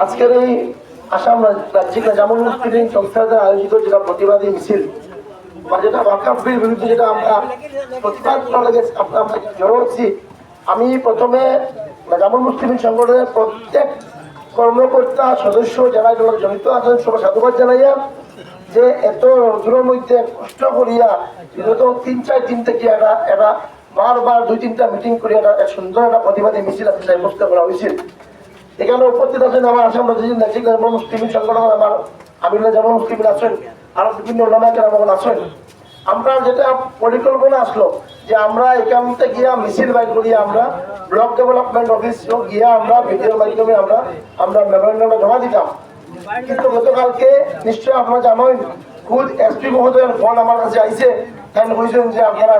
আজকের এই আসাম রাজ- রাজ্যিক জামুল মুসলিম সংস্থাদের আয়োজিত যেটা প্রতিবাদী মিছিল বা যেটা ওয়াকাফির বিরুদ্ধে যেটা আমরা প্রতিবাদ আমরা জড়ো হচ্ছি, আমি প্রথমে জামুল মুসলিম সংগঠনের প্রত্যেক কর্মকর্তা, সদস্য যারা এগুলো জড়িত আছেন সবাই সাধুবাদ জানাইয়া যে এত রোদ্রের মধ্যে কষ্ট করিয়া বিগত তিন, চার দিন থেকে একটা একটা বারবার দুই, তিনটা মিটিং করে একটা এক সুন্দর একটা প্রতিবাদী মিছিল আছে সাব্যস্ত করা হয়েছিল এখানে উপস্থিত আছেন আমার মুসলিম সংগঠন আমার আমিরুল্লাহ যেমন মুসলিম আছেন, আরও বিভিন্ন আছেন। আমরা যেটা পরিকল্পনা আসলো যে আমরা এখান থেকে গিয়া মিছিল বাইর করিয়া আমরা ব্লক ডেভেলপমেন্ট অফিস গিয়া আমরা ভিডিওর মাধ্যমে আমরা আমরা মেমোরেন্ডামটা জমা দিতাম। কিন্তু গতকালকে নিশ্চয় আপনারা জানেন, খুদ এসপি মহোদয়ের ফোন আমার কাছে আইছে তাই বলছেন যে আপনারা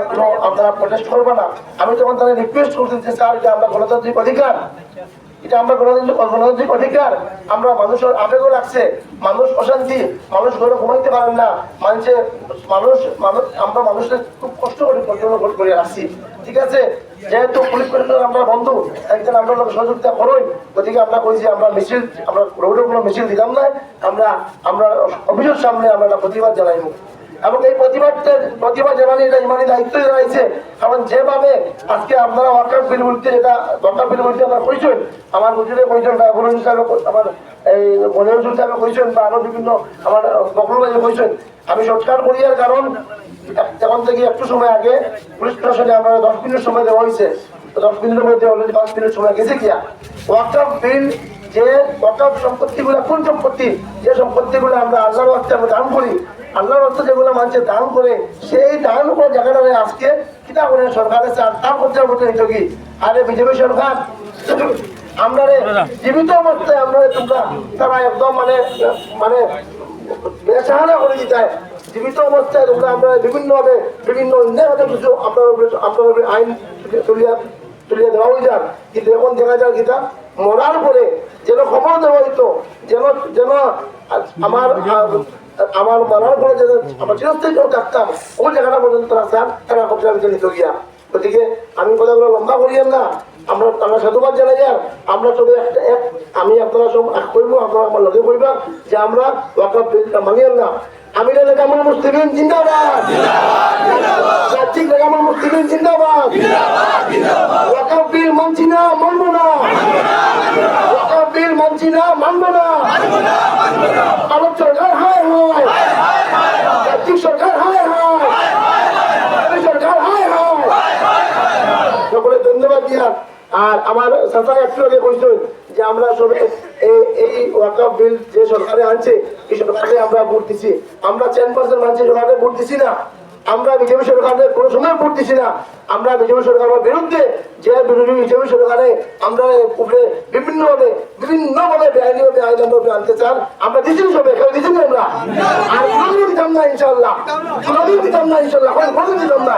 আপনারা প্রটেস্ট করবে না। আমি তখন তাদের রিকোয়েস্ট যে স্যার, এটা আমরা গণতান্ত্রিক অধিকার। আমরা গণতান্ত্রিক অধিকার আমরা মানুষের মানুষ মানুষ পারেন না। মানুষে, মানুষ মানুষ, আমরা খুব কষ্ট করে করে ঠিক আছে? যেহেতু আমরা বন্ধু একজন আমরা সহযোগিতা করোই গতিকে আমরা কইছি আমরা মিছিল, আমরা রোডে মিছিল দিলাম না। আমরা আমরা অফিসের সামনে আমরা প্রতিবাদ জানাইব। এবং এই প্রতিবাদটার প্রতিবাদ এটা ইমানি দায়িত্ব রয়েছে কারণ যেভাবে আজকে আপনারা ওয়ার্কার বিল বলতে যেটা ওয়ার্কার বিল বলতে আপনারা কইছেন, আমার হুজুরে কইছেন গুরু হিসাবে আমার এই মনে হুজুর সাহেব কইছেন, বা আরও বিভিন্ন আমার বকল ভাই কইছেন, আমি সৎকার করিয়ার কারণ, এখন থেকে একটু সময় আগে পুলিশ প্রশাসনে আমরা দশ মিনিট সময় দেওয়া হয়েছে। দশ মিনিটের মধ্যে অলরেডি পাঁচ মিনিট সময় গেছে কিয়া? ওয়ার্কার বিল যে ওয়াকাফ সম্পত্তিগুলো, কোন সম্পত্তি? যে সম্পত্তিগুলো আমরা আল্লাহর রাস্তায় আমরা দান করি আল্লাহর রাস্তা যেগুলো মানুষ দান করে সেই দান করে জায়গাটা আজকে কিতা করে সরকারের চান তার করতে মতো হইতো কি আরে বিজেপি সরকার আমরা রে জীবিত অবস্থায় আমরা তোমরা তারা একদম মানে মানে বেসাহারা করে দিতে। জীবিত অবস্থায় তোমরা আমরা বিভিন্নভাবে বিভিন্ন অন্যায়ভাবে কিছু আপনার উপরে- আপনার উপরে আইন তুলিয়া তুলিয়ে দেওয়া হয়ে যাক। কিন্তু এখন দেখা যায় কিতা মরার পরে যেন খবর দেওয়া হইতো যেন যেন আমার আমার মরার পরে যেন আমার চিরস্থায়ী কেউ থাকতাম ওই জায়গাটা পর্যন্ত রাস্তা তারা কবজা ভিতরে নিত গিয়া গতিকে আমি কথাগুলো লম্বা করিয়াম না। আমরা আমরা সাধুবাদ জানাই আর আমরা সবাই একটা এক আমি আপনারা সব এক করব আপনারা আমার লগে করবা যে আমরা ওয়াকাফ বিলটা মানিয়াম না। আমি লেখামুল মুসলিমিন জিন্দাবাদ। রাজ্যিক লেখামুল মুসলিমিন জিন্দাবাদ। ওয়াকাফ বিল মানছি না, মানবো না। ওয়াকাফ বিল মানছি না, মানবো না ভারত সরকার হায় হায় রাজ্যিক সরকার হায় হায় রাজ্য সরকার হায় হায় সকলে ধন্যবাদ দিয়া আর আমার চাচা একটু আগে কইছেন যে আমরা সবে এই ওয়াকাফ বিল যে সরকারে আনছে, এই সরকারে আমরা ভোট দিছি। আমরা টেন পার্সেন্ট মানুষের সরকারে ভোট দিছি না। আমরা বিজেপি সরকারে কোনো সময় ভোট দিছি না। আমরা বিজেপি সরকারের বিরুদ্ধে যে বিরোধী বিজেপি সরকারে আমরা উপরে বিভিন্ন ভাবে বিভিন্ন ভাবে বেআইনি ভাবে আইন আমরা আনতে চান, আমরা দিছি না সবাই কেউ দিছি না আমরা? আর কোনোদিন দিতাম না ইনশাল্লাহ কোনোদিন দিতাম না ইনশাল্লাহ কোনোদিন দিতাম না।